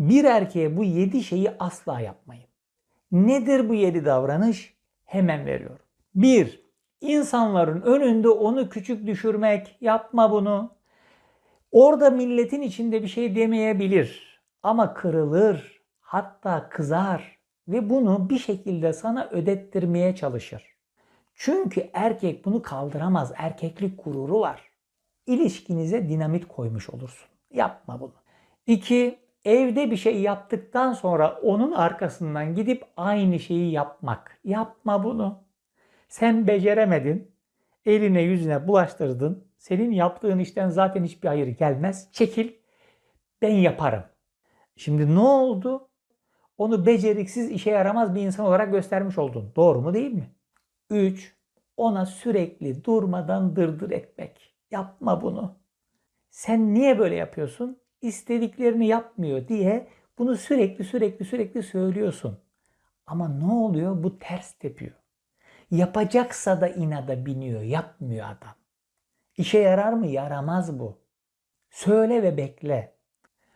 Bir erkeğe bu yedi şeyi asla yapmayın. Nedir bu yedi davranış? Hemen veriyorum. 1. İnsanların önünde onu küçük düşürmek. Yapma bunu. Orada milletin içinde bir şey demeyebilir. Ama kırılır. Hatta kızar. Ve bunu bir şekilde sana ödettirmeye çalışır. Çünkü erkek bunu kaldıramaz. Erkeklik gururu var. İlişkinize dinamit koymuş olursun. Yapma bunu. 2. Evde bir şey yaptıktan sonra onun arkasından gidip aynı şeyi yapmak. Yapma bunu. Sen beceremedin. Eline yüzüne bulaştırdın. Senin yaptığın işten zaten hiçbir hayır gelmez. Çekil. Ben yaparım. Şimdi ne oldu? Onu beceriksiz, işe yaramaz bir insan olarak göstermiş oldun. Doğru mu değil mi? 3. Ona sürekli durmadan dırdır etmek. Yapma bunu. Sen niye böyle yapıyorsun? İstediklerini yapmıyor diye bunu sürekli sürekli sürekli söylüyorsun. Ama ne oluyor? Bu ters tepiyor. Yapacaksa da inada biniyor. Yapmıyor adam. İşe yarar mı? Yaramaz bu. Söyle ve bekle.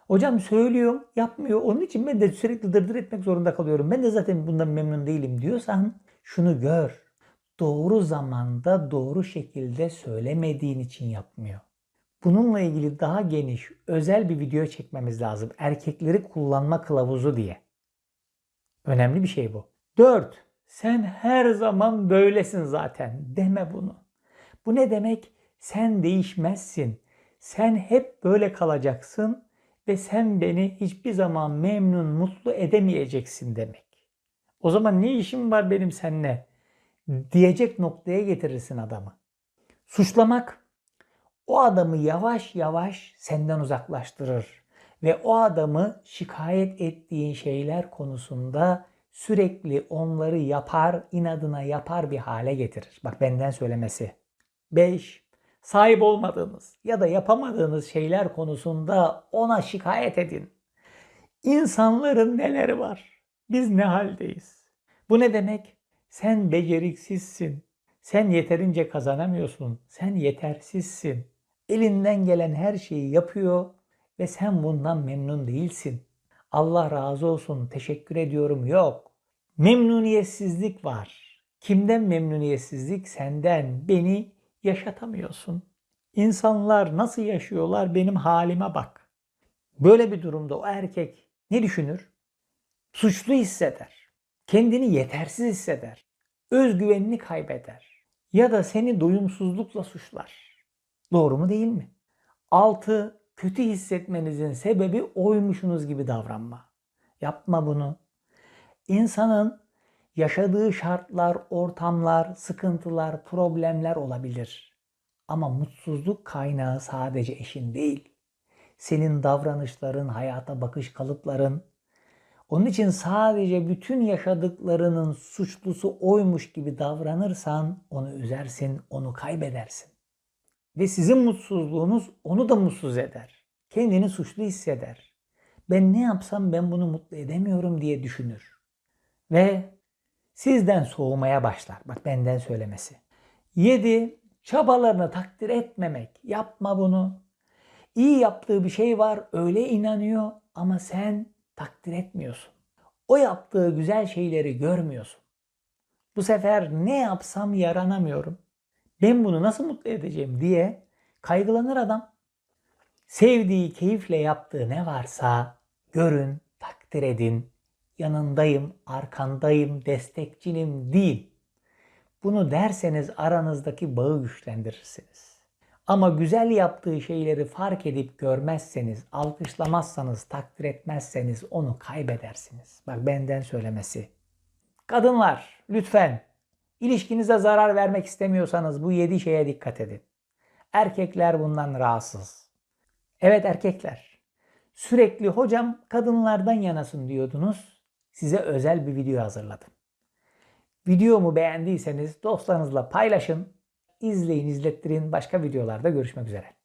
Hocam söylüyorum, yapmıyor. Onun için ben de sürekli dırdır etmek zorunda kalıyorum. Ben de zaten bundan memnun değilim diyorsan şunu gör. Doğru zamanda doğru şekilde söylemediğin için yapmıyor. Bununla ilgili daha geniş, özel bir video çekmemiz lazım. Erkekleri kullanma kılavuzu diye. Önemli bir şey bu. 4. Sen her zaman böylesin zaten. Deme bunu. Bu ne demek? Sen değişmezsin. Sen hep böyle kalacaksın ve sen beni hiçbir zaman memnun, mutlu edemeyeceksin demek. O zaman ne işim var benim seninle? Diyecek noktaya getirirsin adamı. Suçlamak o adamı yavaş yavaş senden uzaklaştırır ve o adamı şikayet ettiğin şeyler konusunda sürekli onları yapar, inadına yapar bir hale getirir. Bak benden söylemesi. 5. Sahip olmadığınız ya da yapamadığınız şeyler konusunda ona şikayet edin. İnsanların neleri var? Biz ne haldeyiz? Bu ne demek? Sen beceriksizsin. Sen yeterince kazanamıyorsun. Sen yetersizsin. Elinden gelen her şeyi yapıyor ve sen bundan memnun değilsin. Allah razı olsun, teşekkür ediyorum yok. Memnuniyetsizlik var. Kimden memnuniyetsizlik? Senden. Beni yaşatamıyorsun. İnsanlar nasıl yaşıyorlar benim halime bak. Böyle bir durumda o erkek ne düşünür? Suçlu hisseder. Kendini yetersiz hisseder. Özgüvenini kaybeder. Ya da seni doyumsuzlukla suçlar. Doğru mu değil mi? 6. Kötü hissetmenizin sebebi oymuşsunuz gibi davranma. Yapma bunu. İnsanın yaşadığı şartlar, ortamlar, sıkıntılar, problemler olabilir. Ama mutsuzluk kaynağı sadece eşin değil. Senin davranışların, hayata bakış kalıpların. Onun için sadece bütün yaşadıklarının suçlusu oymuş gibi davranırsan onu üzersin, onu kaybedersin. Ve sizin mutsuzluğunuz onu da mutsuz eder. Kendini suçlu hisseder. Ben ne yapsam ben bunu mutlu edemiyorum diye düşünür. Ve sizden soğumaya başlar. Bak benden söylemesi. 7. Çabalarını takdir etmemek. Yapma bunu. İyi yaptığı bir şey var öyle inanıyor ama sen takdir etmiyorsun. O yaptığı güzel şeyleri görmüyorsun. Bu sefer ne yapsam yaranamıyorum. Ben bunu nasıl mutlu edeceğim diye kaygılanır adam. Sevdiği, keyifle yaptığı ne varsa görün, takdir edin. Yanındayım, arkandayım, destekçinim değil. Bunu derseniz aranızdaki bağı güçlendirirsiniz. Ama güzel yaptığı şeyleri fark edip görmezseniz, alkışlamazsanız, takdir etmezseniz onu kaybedersiniz. Bak benden söylemesi. Kadınlar lütfen ilişkinize zarar vermek istemiyorsanız bu yedi şeye dikkat edin. Erkekler bundan rahatsız. Evet erkekler. Sürekli hocam kadınlardan yanasın diyordunuz. Size özel bir video hazırladım. Videomu beğendiyseniz dostlarınızla paylaşın. İzleyin, izlettirin. Başka videolarda görüşmek üzere.